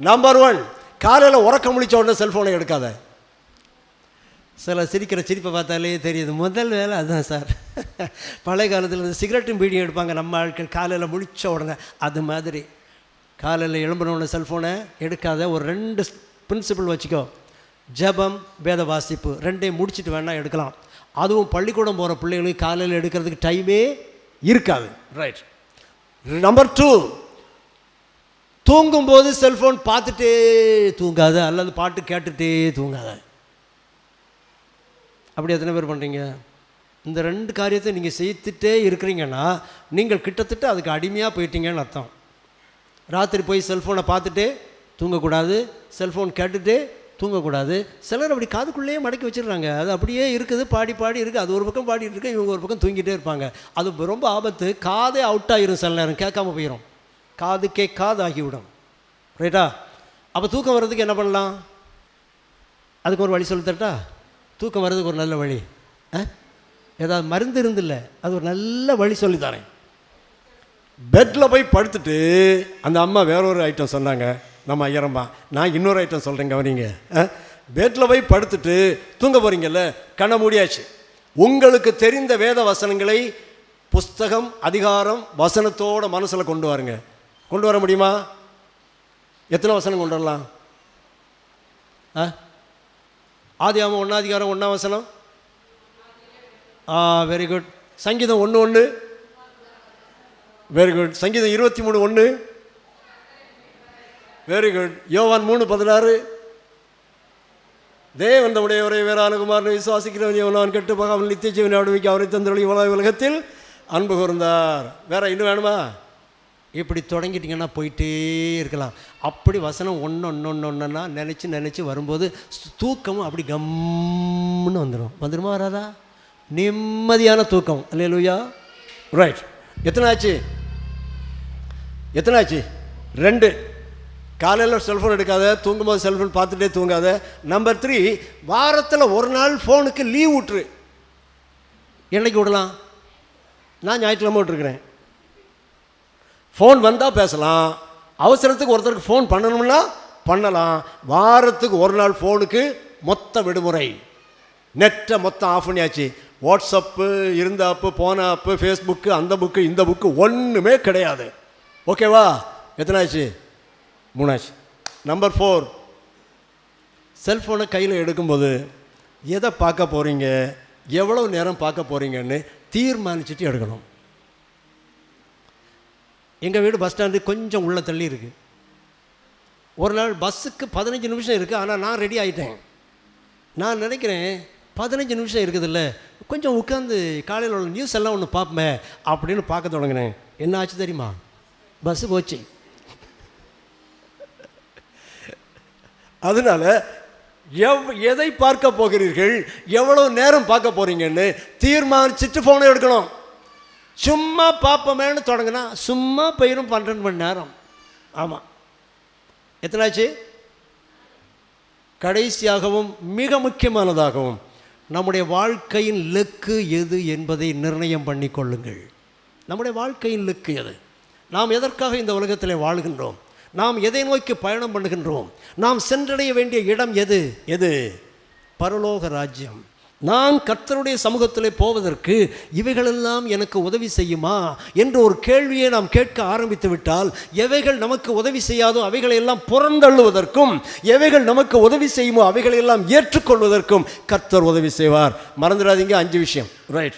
Number one காலையில் உறக்க முழிச்ச உடனே செல்ஃபோனை எடுக்காத. சில சிரிக்கிற சிரிப்பை பார்த்தாலே தெரியுது. முதல் வேலை அதுதான் சார். பழைய காலத்தில் இந்த சிகரெட்டும் பீடியும் எடுப்பாங்க. நம்ம ஆட்கள் காலையில் முழிச்ச உடனே அது மாதிரி. காலையில் எழும்பின உடனே செல்ஃபோனை எடுக்காத. ஒரு ரெண்டு பிரின்சிபல் வச்சுக்கோ. ஜெபம் வேத வாசிப்பு ரெண்டையும் முடிச்சிட்டு வேணால் எடுக்கலாம். அதுவும் பள்ளிக்கூடம் போகிற பிள்ளைங்களுக்கு காலையில் எடுக்கிறதுக்கு டைமே இருக்காது. ரைட் நம்பர் டூ தூங்கும்போது செல்ஃபோன் பார்த்துட்டே தூங்காத அல்லது பாட்டு கேட்டுட்டே தூங்காத. அப்படி எத்தனை பேர் பண்ணுறீங்க இந்த ரெண்டு காரியத்தை நீங்கள் செய்துட்டே இருக்கிறீங்கன்னா நீங்கள் கிட்டத்தட்ட அதுக்கு அடிமையாக போயிட்டீங்கன்னு அர்த்தம். ராத்திரி போய் செல்ஃபோனை பார்த்துட்டு தூங்கக்கூடாது செல்ஃபோன் கேட்டுட்டு தூங்கக்கூடாது. சிலர் அப்படி காதுக்குள்ளேயே மடக்கி வச்சிடுறாங்க. அது அப்படியே இருக்குது பாடி பாடி இருக்குது. அது ஒரு பக்கம் பாடிட்டு இருக்கு இவங்க ஒரு பக்கம் தூங்கிட்டே இருப்பாங்க. அது ரொம்ப ஆபத்து. காதே அவுட் ஆகிரும் சில நேரம். கேட்காம போயிடும் காது கேட்காது ஆகிவிடும் ரைட்டா அப்போ தூக்கம் வர்றதுக்கு என்ன பண்ணலாம்? அதுக்கு ஒரு வழி சொல்லி தரட்டா தூக்கம் வர்றதுக்கு ஒரு நல்ல வழி. ஆ? ஏதாவது மருந்து இருந்தில்ல அது ஒரு நல்ல வழி சொல்லித்தரேன் பெட்டில் போய் படுத்துட்டு அந்த அம்மா வேற ஒரு ஐட்டம் சொன்னாங்க. நம்ம ஐயரம்மா நான் இன்னொரு ஐட்டம் சொல்கிறேன் கவனிங்க. பெட்டில் போய் படுத்துட்டு தூங்க போகிறீங்கல்ல கண்ண மூடியாச்சு. உங்களுக்கு தெரிந்த வேத வசனங்களை புஸ்தகம் அதிகாரம் வசனத்தோட மனசில் கொண்டு வாருங்க. கொண்டு வர முடியுமா? எத்தனை வசனம் கொண்டு வரலாம்? ஆ? ஆதியாமம் ஒன்றாதிகாரம் ஒன்றா வசனம்? ஆ வெரி குட் சங்கீதம் ஒன்று ஒன்று வெரி குட் சங்கீதம் இருபத்தி மூணு ஒன்று வெரி குட் யோவான் மூணு பதினாறு? தேவன் தம்முடைய ஒரே வேறானுகுமாரனை விசுவாசிக்கிறவன் எவனான் கெட்டு போகாமல் நித்திய ஜீவனை அடுவிக்க அவரை தந்தொழி உலக உலகத்தில் அன்பு கூர்ந்தார். வேற இன்னும் வேணுமா? இப்படி தொடங்கிட்டிங்கன்னா போயிட்டே இருக்கலாம். அப்படி வசனம் ஒன்று ஒன்று ஒன்று ஒன்றுன்னா நினச்சி நினச்சி வரும்போது தூக்கமும் அப்படி கம்முன்னு வந்துடும் வந்துடுமா வராதா? நிம்மதியான தூக்கம். இல்லையா ரைட் எத்தனை ஆச்சு? எத்தனை ஆச்சு? ரெண்டு. காலையில் செல்ஃபோன் எடுக்காத தூங்கும்போது செல்ஃபோன் பார்த்துட்டே தூங்காத. நம்பர் த்ரீ வாரத்தில் ஒரு நாள் ஃபோனுக்கு லீவ் விட்டுரு. என்னைக்கு விடலாம்? நான் ஞாயிற்றுக்கிழமை விட்டுருக்குறேன். ஃபோன் வந்தால் பேசலாம். அவசரத்துக்கு ஒருத்தருக்கு ஃபோன் பண்ணணும்னா பண்ணலாம். வாரத்துக்கு ஒரு நாள் ஃபோனுக்கு மொத்த விடுமுறை. நெட்டை மொத்தம் ஆஃப் பண்ணியாச்சு. வாட்ஸ்அப்பு இருந்த அப்பு போன அப்பு ஃபேஸ்புக்கு அந்த புக்கு இந்த புக்கு ஒன்றுமே கிடையாது. ஓகேவா எத்தனை ஆச்சு மூணாச்சு. நம்பர் ஃபோர் செல்ஃபோனை கையில் எடுக்கும்போது எதை பார்க்க போகிறீங்க எவ்வளோ நேரம் பார்க்க போகிறீங்கன்னு தீர்மானிச்சுட்டு எடுக்கணும். எங்கள் வீடு பஸ் ஸ்டாண்டு கொஞ்சம் உள்ளே தள்ளி இருக்குது ஒரு நாள் பஸ்ஸுக்கு பதினஞ்சு நிமிஷம் இருக்குது ஆனால் நான் ரெடி ஆகிட்டேன் நான் நினைக்கிறேன் பதினஞ்சு நிமிஷம் இருக்குதுல்ல. கொஞ்சம் உட்காந்து காலையில் உள்ள நியூஸ் எல்லாம் ஒன்று பார்ப்போமே அப்படின்னு பார்க்க தொடங்கினேன். என்ன ஆச்சு தெரியுமா? பஸ்ஸு போச்சு. அதனால எவ் எதை பார்க்க போகிறீர்கள்? எவ்வளோ நேரம் பார்க்க போகிறீங்கன்னு தீர்மானிச்சுட்டு ஃபோனை எடுக்கணும். சும்மா பார்ப்போமேன்னு தொடங்கினா சும்மா போயிடும் பன்னெண்டு மணி நேரம். ஆமாம் எத்தனாச்சு? கடைசியாகவும் மிக முக்கியமானதாகவும் நம்முடைய வாழ்க்கையின் லெக்கு எது என்பதை நிர்ணயம் பண்ணி கொள்ளுங்கள். நம்முடைய வாழ்க்கையின் லெக்கு எது? நாம் எதற்காக இந்த உலகத்தில் வாழ்கின்றோம்? நாம் எதை நோக்கி பயணம் பண்ணுகின்றோம்? நாம் சென்றடைய வேண்டிய இடம் எது? எது? பரலோக ராஜ்யம். நான் கர்த்தருடைய சமூகத்தில் போவதற்கு இவைகளெல்லாம் எனக்கு உதவி செய்யுமா? என்ற ஒரு கேள்வியை நாம் கேட்க ஆரம்பித்து விட்டால் எவைகள் நமக்கு உதவி செய்யாதோ அவைகளை எல்லாம் புறந்தள்ளுவதற்கும் எவைகள் நமக்கு உதவி செய்யுமோ அவைகளை எல்லாம் ஏற்றுக்கொள்வதற்கும் கர்த்தர் உதவி செய்வார். மறந்துடாதீங்க அஞ்சு விஷயம். ரைட்